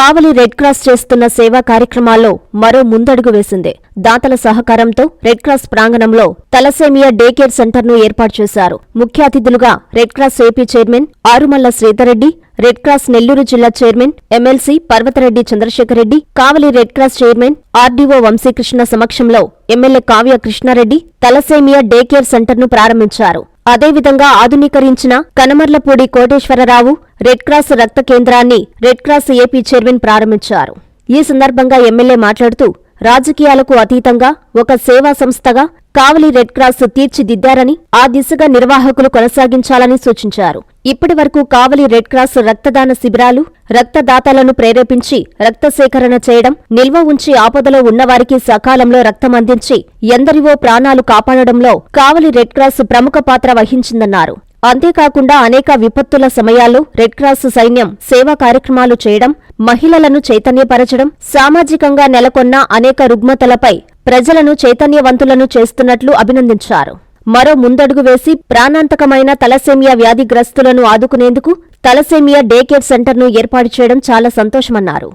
కావలి red cross చేస్తున్న సేవా కార్యక్రమాల్లో మరో ముందడుగు వేసింది. దాతల సహకారంతో రెడ్ క్రాస్ ప్రాంగణంలో తలసేమియా డే కేర్ సెంటర్ను ఏర్పాటు చేశారు. ముఖ్య అతిథులుగా red cross AP chairman Arumalla Sridhar Reddy red cross Nellore జిల్లా chairman MLC Parvatha Reddy Chandrasekhar Reddy Kavali red cross chairman RDO Vamsi Krishna సమక్షంలో MLA Kavya Krishna Reddy thalassemia day care సెంటర్ను ప్రారంభించారు. అదేవిధంగా ఆధునీకరించిన కనమర్లపూడి కోటేశ్వరరావు రెడ్ క్రాస్ రక్త కేంద్రాన్ని red cross AP chairman ప్రారంభించారు. ఈ సందర్భంగా ఎమ్మెల్యే మాట్లాడుతూ రాజకీయాలకు అతీతంగా ఒక సేవా సంస్థగా కావలి రెడ్ క్రాస్ తీర్చిదిద్దారని ఆ దిశగా నిర్వాహకులు కొనసాగించాలని సూచించారు. ఇప్పటి వరకు కావలి రెడ్ క్రాస్ రక్తదాన శిబిరాలు రక్తదాతలను ప్రేరేపించి రక్త సేకరణ చేయడం నిల్వ ఉంచి ఆపదలో ఉన్నవారికి సకాలంలో రక్తం అందించి ఎందరివో ప్రాణాలు కాపాడడంలో కావలి రెడ్ క్రాస్ ప్రముఖ పాత్ర వహించిందన్నారు. అంతేకాకుండా అనేక విపత్తుల సమయాల్లో రెడ్ క్రాస్ సైన్యం సేవా కార్యక్రమాలు చేయడం మహిళలను చైతన్యపరచడం సామాజికంగా నెలకొన్న అనేక రుగ్మతలపై ప్రజలను చైతన్యవంతులను చేస్తున్నట్లు అభినందించారు. మరో ముందడుగు వేసి ప్రాణాంతకమైన తలసేమియా వ్యాధిగ్రస్తులను ఆదుకునేందుకు తలసేమియా డే కేర్ సెంటర్ను ఏర్పాటు చేయడం చాలా సంతోషమన్నారు.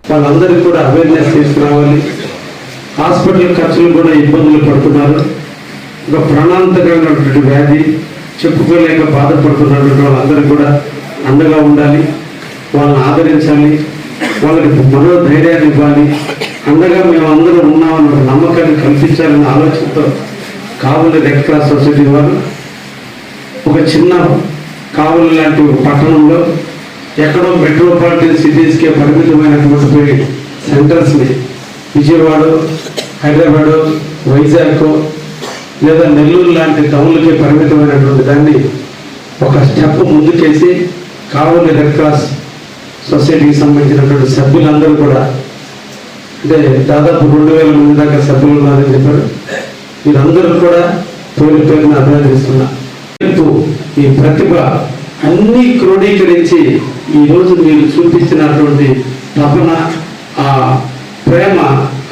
హాస్పిటల్ ఖర్చులు కూడా ఇబ్బందులు పడుతున్నారు. ఒక ప్రాణాంతకమైనటువంటి వ్యాధి చెప్పుకోలేక బాధపడుతున్నటువంటి వాళ్ళందరూ కూడా అండగా ఉండాలి. వాళ్ళని ఆదరించాలి. వాళ్ళకి మనోధైర్యాన్ని ఇవ్వాలి. అండగా మేము అందరూ ఉన్నామన్న నమ్మకాన్ని కల్పించాలన్న ఆలోచనతో కావలి రెడ్ క్రాస్ సొసైటీ వారు ఒక చిన్న కావలి లాంటి పట్టణంలో ఎక్కడో మెట్రోపాలిటన్ సిటీస్కే పరిమితమైనటువంటి సెంటర్స్ని విజయవాడ హైదరాబాద్ వైజాగ్ లేదా నెల్లూరు లాంటి టౌన్లకే పరిమితమైనటువంటి దాన్ని ఒక స్టెప్ ముందుకేసి కావలి రెడ్ క్రాస్ సొసైటీకి సంబంధించినటువంటి సభ్యులందరూ కూడా అంటే దాదాపు రెండు వేల మంది దాకా సభ్యులు ఉన్నారని చెప్పారు. వీరందరూ కూడా పేరు పేరున అభినందిస్తున్నా. ఈ ప్రతిభ అన్ని క్రోడీకరించి ఈ రోజు మీరు చూపించినటువంటి తపన ఆ ప్రేమ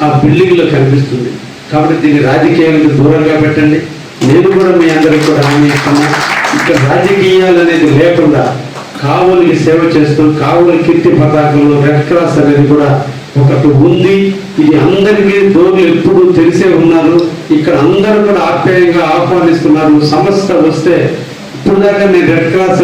ఆ బిల్డింగ్లో కనిపిస్తుంది. కాబట్టి దీన్ని రాజకీయాలకు దూరంగా పెట్టండి. నేను కూడా మీ అందరికి కూడా హామీ ఇస్తున్నా. ఇక్కడ రాజకీయాలు అనేది లేకుండా కావులకి సేవ చేస్తూ కావుల కీర్తి పతాకంలో రెడ్ క్రాస్ అనేది కూడా ఒకటి ఉంది. ఇది అందరికీ దోగులు ఎప్పుడు తెలిసే ఉన్నారు. ఇక్కడ అందరూ కూడా ఆప్యాయంగా ఆహ్వానిస్తున్నారు. సమస్య వస్తే ఇప్పుడు దాకా నేను రెడ్ క్రాస్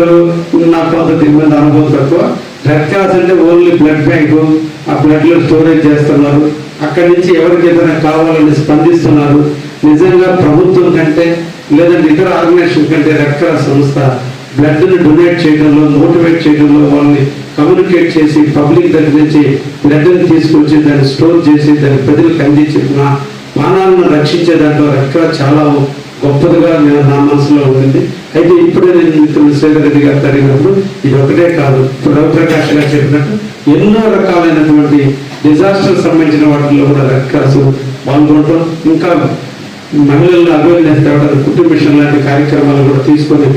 నాకు కొంత దీని మీద అనుభవం తక్కువ. రెడ్ క్రాస్ అంటే ఓన్లీ బ్లడ్ బ్యాంకు. ఆ బ్లడ్లు స్టోరేజ్ చేస్తున్నారు. అక్కడి నుంచి ఎవరికి కావాలని స్పందిస్తున్నారు? నిజంగా ప్రభుత్వం కంటే లేదంటే ఇతర ఆర్గనైజేషన్ కంటే రెడ్ సంస్థ బ్లడ్ని డొనేట్ చేయడంలో మోటివేట్ చేయడంలో వాళ్ళని కమ్యూనికేట్ చేసి పబ్లిక్ దగ్గర నుంచి బ్లడ్ని తీసుకొచ్చి దాన్ని స్టోర్ చేసి దాన్ని ప్రజలకు అందించిన నా రక్షించే దాంట్లో రెడ్ చాలా గొప్పదిగా నా మనసులో ఉంది అయితే ఇప్పుడే నేను మిత్రులు శ్రీధర్ గారు అడిగినప్పుడు ఇది ఒకటే కాదు ఇప్పుడు రవిప్రకాష్ గారు చెప్పినట్టు ఎన్నో రకాలైనటువంటి డిజాస్టర్ సంబంధించిన వాటిల్లో కూడా రెడ్ పాల్గొనడం ఇంకా మహిళలను అభివృద్ధి తేవడం కుటుంబ మిషన్ లాంటి కార్యక్రమాలు కూడా తీసుకొని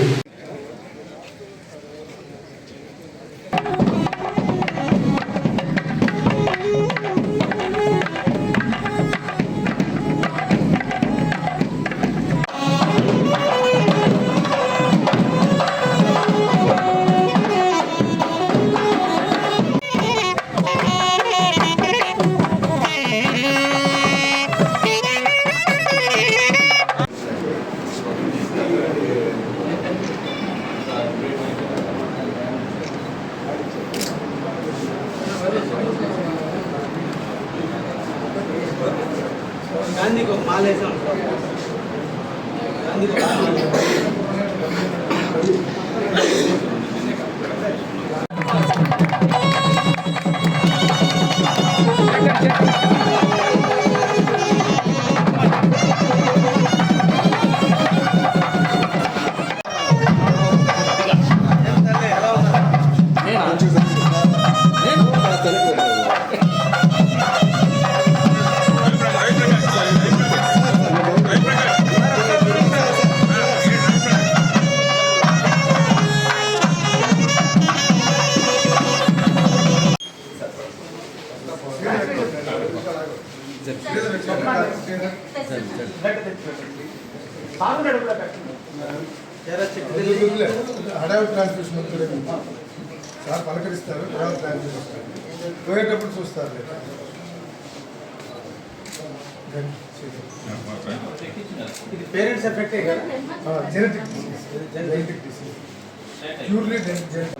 గాంధీకి ఒక మాల వేసాం గాంధీకి హడావి ట్రాన్స్మిషన్ సార్ పలకరిస్తారు హడావి పోయేటప్పుడు చూస్తారు ఇది పేరెంట్స్ ఎఫెక్టే కదా genetic disease genetic disease purely genetic